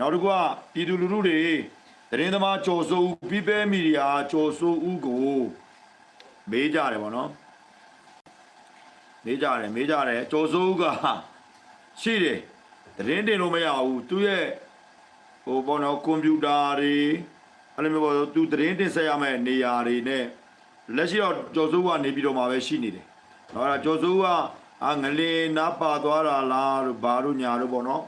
နောက်တစ်ခုကပြည်သူလူထုတွေသတင်းသမားကြော်စိုးဦး People Media ကြော်စိုးဦးကိုမေးကြတယ်ဗောနော်မေးကြတယ်မေးကြတယ်ကြော်စိုးဦးကရှိတယ်သတင်းတင်လို့မရဘူးသူရဲ့ဟိုဘောနော်ကွန်ပျူတာတွေအဲ့လိုမျိုးပေါ့သူသတင်းတင်ဆက်ရမယ့်နေရာတွေနဲ့လက်ရှိတော့ကြော်စိုးဦးကနေပြီးတော့မှပဲရှိနေတယ်နော်အဲ့ဒါကြော်စိုးဦးကအာငလင်နားပါသွားတာလားတို့ဘာတို့ညာတို့ပေါ့နော်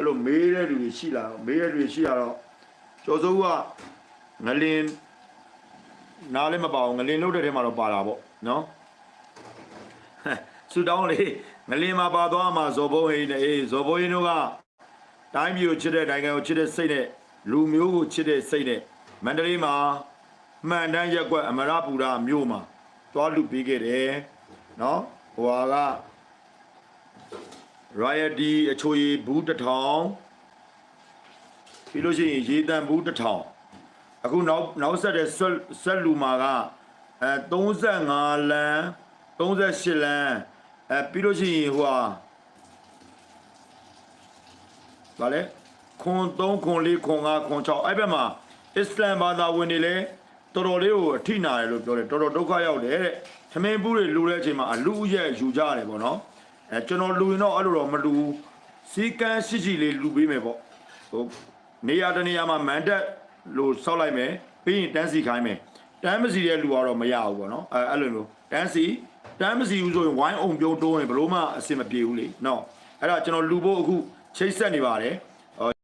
အဲ့လိုမေးတဲ့လူတွေရှိလာတော့မေးတဲ့လူတွေရှိလာတော့ကျော်စိုးဦးကငလင်နားလည်းမပါဘူးငလင်လုတ်တဲ့ထဲမှာတော့ပါတာပေါ့နော်ဆူတောင်းလေငလင်မှာပါသွားမှာဇော်ဘုံဟိန်းနဲ့အေးဇော်ဘုံဟိန်းတို့ကတိုင်းပြည်ကိုချစ်တဲ့နိုင်ငံကိုချစ်တဲ့စိတ်နဲ့လူမျိုးကိုချစ်တဲ့စိတ်နဲ့မန္တလေးမှာမှန်တမ်းရက်ကွက်အမရပူရမြို့မှာသွားလူပေးခဲ့တယ်နော်ဟိုဟာက royalty အချိုရည်ဘူးတစ်ထောင်ပြီးလို့ရှိရင်ရေတံဘူးတစ်ထောင်အခုနောက်နောက်ဆက်တဲ့ဆက်ဆက်လူမာကအဲ35လမ်း38လမ်းအဲပြီးလို့ရှိရင်ဟိုဟာဗာလဲခွန်3ခွန်4ခွန်5ခွန်6အဲ့ဘက်မှာအစ္စလမ်ဘာသာဝင်တွေလည်းတော်တော်လေးကိုအထိနာတယ်လို့ပြောတယ်တော်တော်ဒုက္ခရောက်တယ်တဲ့သမင်းဘူးတွေလူတဲ့အချိန်မှာအလူရဲ့ယူကြရတယ်ပေါ့နော် အဲကျွန်တော်လူရင်တော့အဲ့လိုတော့မလူဘူးစီကန်းရှိရှိလေးလူပေးမယ်ပေါ့ဟိုနေရာတစ်နေရာမှာမန်တက်လို့စောက်လိုက်မယ်ပြီးရင်တန်းစီခိုင်းမယ်တန်းမစီတဲ့လူကတော့မရဘူးပေါ့နော်အဲအဲ့လိုမျိုးတန်းစီတန်းမစီဘူးဆိုရင်ဝိုင်းအောင်ပြုံးတိုးရင်ဘလို့မှအဆင်မပြေဘူးလေနော်အဲ့ဒါကျွန်တော်လူဖို့အခုချိတ်ဆက်နေပါတယ်